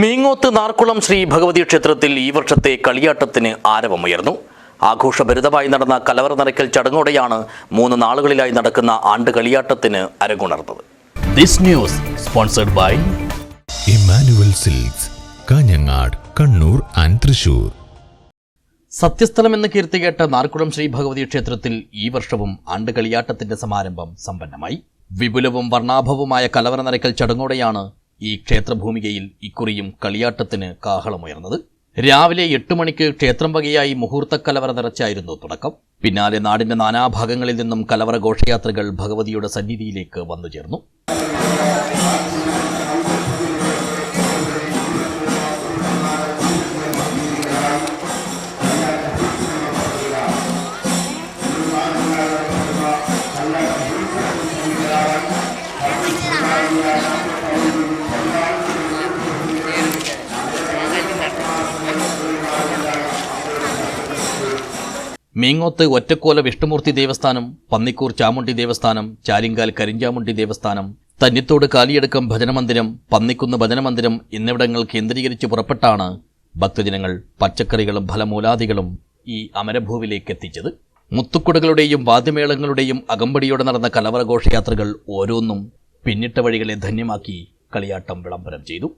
മീങ്ങോത്ത് നാർക്കുളം ശ്രീ ഭഗവതി ക്ഷേത്രത്തിൽ ഈ വർഷത്തെ കളിയാട്ടത്തിന് ആരവമുയർന്നു. ആഘോഷഭരിതമായി നടന്ന കലവറ നിറയ്ക്കൽ ചടങ്ങോടെയാണ് മൂന്ന് നാളുകളിലായി നടക്കുന്ന ആണ്ട് കളിയാട്ടത്തിന് അരങ്ങുണർന്നത്. This news sponsored by Emmanuel silks Kanhangad Kannur and Thrissur. സത്യസ്ഥലമെന്ന് കീർത്തികേട്ട നാർക്കുളം ശ്രീ ഭഗവതി ക്ഷേത്രത്തിൽ ഈ വർഷവും ആണ്ട് കളിയാട്ടത്തിന്റെ സമാരംഭം സമ്പന്നമായി. വിപുലവും വർണാഭവുമായ കലവറ നിറയ്ക്കൽ ചടങ്ങോടെയാണ് ഈ ക്ഷേത്രഭൂമികയിൽ ഇക്കുറിയും കളിയാട്ടത്തിന് കാഹളമുയർന്നത്. രാവിലെ എട്ട് മണിക്ക് ക്ഷേത്രം വകയായി മുഹൂർത്ത കലവറ നിറച്ചായിരുന്നു തുടക്കം. പിന്നാലെ നാടിന്റെ നാനാഭാഗങ്ങളിൽ നിന്നും കലവറ ഘോഷയാത്രകൾ ഭഗവതിയുടെ സന്നിധിയിലേക്ക് വന്നു ചേർന്നു. മീങ്ങോത്ത് ഒറ്റക്കോല വിഷ്ണുമൂർത്തി ദേവസ്ഥാനം പന്നിക്കൂർ ചാമുണ്ടി ദേവസ്ഥാനം ചാലിങ്കാൽ കരിഞ്ചാമുണ്ടി ദേവസ്ഥാനം തന്നിത്തോട് കാലിയടക്കം ഭജനമന്ദിരം പന്നിക്കുന്ന് ഭജനമന്ദിരം എന്നിവിടങ്ങൾ കേന്ദ്രീകരിച്ച് പുറപ്പെട്ടാണ് ഭക്തജനങ്ങൾ പച്ചക്കറികളും ഫലമൂലാദികളും ഈ അമരഭൂവിലേക്ക് എത്തിച്ചത് മുത്തുക്കുടകളുടെയും വാദ്യമേളങ്ങളുടെയും അകമ്പടിയോടെ നടന്ന കലവറഘോഷയാത്രകൾ ഓരോന്നും പിന്നിട്ട വഴികളെ ധന്യമാക്കി കളിയാട്ടം വിളംബരം ചെയ്തു.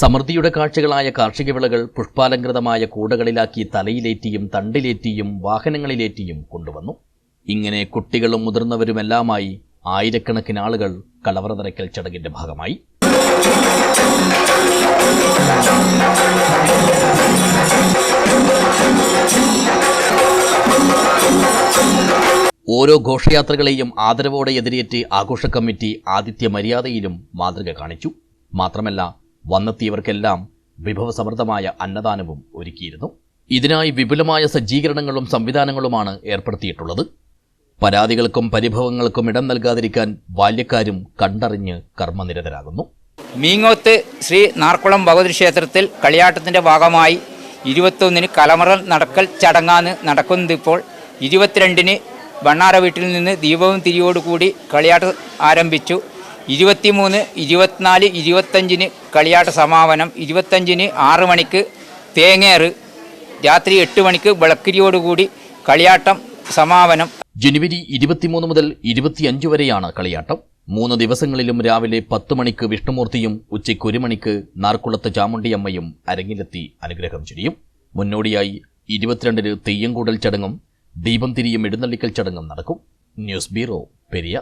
സമൃദ്ധിയുടെ കാഴ്ചകളായ കാർഷിക വിളകൾ പുഷ്പാലങ്കൃതമായ കൂടകളിലാക്കി തലയിലേറ്റിയും തണ്ടിലേറ്റിയും വാഹനങ്ങളിലേറ്റിയും കൊണ്ടുവന്നു. ഇങ്ങനെ കുട്ടികളും മുതിർന്നവരുമെല്ലാമായി ആയിരക്കണക്കിന് ആളുകൾ കളവറ നിറയ്ക്കൽ ചടങ്ങിന്റെ ഭാഗമായി. ഓരോ ഘോഷയാത്രകളെയും ആദരവോടെ എതിരേറ്റ് ആഘോഷ കമ്മിറ്റി ആദിത്യ മര്യാദയിലും മാതൃക കാണിച്ചു. മാത്രമല്ല വന്നെത്തിയവർക്കെല്ലാം വിഭവസമൃദ്ധമായ അന്നദാനവും ഒരുക്കിയിരുന്നു. ഇതിനായി വിപുലമായ സജ്ജീകരണങ്ങളും സംവിധാനങ്ങളുമാണ് ഏർപ്പെടുത്തിയിട്ടുള്ളത്. പരാതികൾക്കും പരിഭവങ്ങൾക്കും ഇടം നൽകാതിരിക്കാൻ ബാല്യക്കാരും കണ്ടറിഞ്ഞ് കർമ്മനിരതരാകുന്നു. മീങ്ങോത്ത് ശ്രീ നാർക്കുളം ഭഗവതി ക്ഷേത്രത്തിൽ കളിയാട്ടത്തിന്റെ ഭാഗമായി ഇരുപത്തൊന്നിന് കലമറ നടക്കൽ ചടങ്ങാണ് നടക്കുന്നത് ഇപ്പോൾ ഇരുപത്തിരണ്ടിന് വണ്ണാറ വീട്ടിൽ നിന്ന് ദീപവും തിരിയോടുകൂടി കളിയാട്ടം ആരംഭിച്ചു. ഇരുപത്തിമൂന്ന് ഇരുപത്തിനാല് ഇരുപത്തഞ്ചിന് കളിയാട്ട സമാപനം ഇരുപത്തഞ്ചിന് ആറ് മണിക്ക് തേങ്ങേറ് രാത്രി എട്ട് മണിക്ക് വിളക്കിരിയോടുകൂടി കളിയാട്ടം സമാപനം. ജനുവരി ഇരുപത്തിമൂന്ന് മുതൽ ഇരുപത്തിയഞ്ച് വരെയാണ് കളിയാട്ടം. മൂന്ന് ദിവസങ്ങളിലും രാവിലെ പത്ത് മണിക്ക് വിഷ്ണുമൂർത്തിയും ഉച്ചയ്ക്ക് ഒരു മണിക്ക് നാർക്കുളത്ത് ചാമുണ്ടിയമ്മയും അരങ്ങിലെത്തി അനുഗ്രഹം ചെയ്യും മുന്നോടിയായി ഇരുപത്തിരണ്ടിന് തെയ്യംകൂടൽ ചടങ്ങും ദീപം തിരിയും എഴുന്നള്ളിക്കൽ ചടങ്ങും നടക്കും. News bureau Periya.